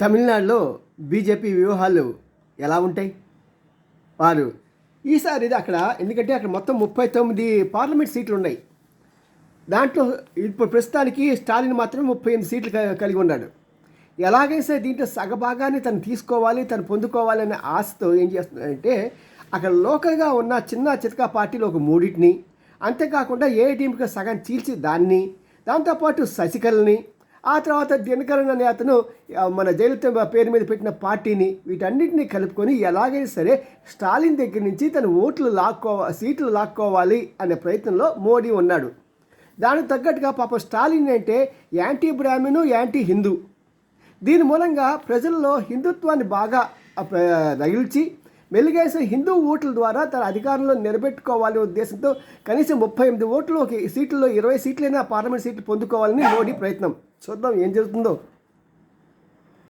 తమిళనాడులో బీజేపీ వ్యూహాలు ఎలా ఉంటాయి? వారు ఈసారి ఇది అక్కడ ఎందుకంటే అక్కడ మొత్తం ముప్పై తొమ్మిది పార్లమెంట్ సీట్లు ఉన్నాయి దాంట్లో ఇప్పుడు ప్రస్తుతానికి స్టాలిన్ మాత్రమే ముప్పై ఎనిమిది సీట్లు క- కలిగి ఉన్నాడు. ఎలాగైనా సరే దీంట్లో సగభాగాన్ని తను తీసుకోవాలి తను పొందుకోవాలనే ఆశతో ఏం చేస్తున్నాడంటే అక్కడ లోకల్గా ఉన్న చిన్న చితకా పార్టీలు ఒక మూడింటిని అంతేకాకుండా ఏ టీంకి సగం చీల్చి దాన్ని దాంతోపాటు శశికళని ఆ తర్వాత దినకరన్ అనే అతను మన జయలలిత పేరు మీద పెట్టిన పార్టీని వీటన్నిటిని కలుపుకొని ఎలాగైనా సరే స్టాలిన్ దగ్గర నుంచి తన ఓట్లు లాక్కో సీట్లు లాక్కోవాలి అనే ప్రయత్నంలో మోడీ ఉన్నాడు. దానికి తగ్గట్టుగా పాపం స్టాలిన్ అంటే యాంటీ బ్రాహ్మణు యాంటీ హిందూ. దీని మూలంగా ప్రజల్లో హిందుత్వాన్ని బాగా రగిల్చి మెలుగేసిన హిందూ ఓట్ల ద్వారా తన అధికారంలో నిలబెట్టుకోవాలనే ఉద్దేశంతో కనీసం ముప్పై ఎనిమిది ఓట్లు ఒక సీట్లలో ఇరవై సీట్లైనా పార్లమెంట్ సీట్లు పొందుకోవాలని మోడీ ప్రయత్నం. చూద్దాం ఏం జరుగుతుందో.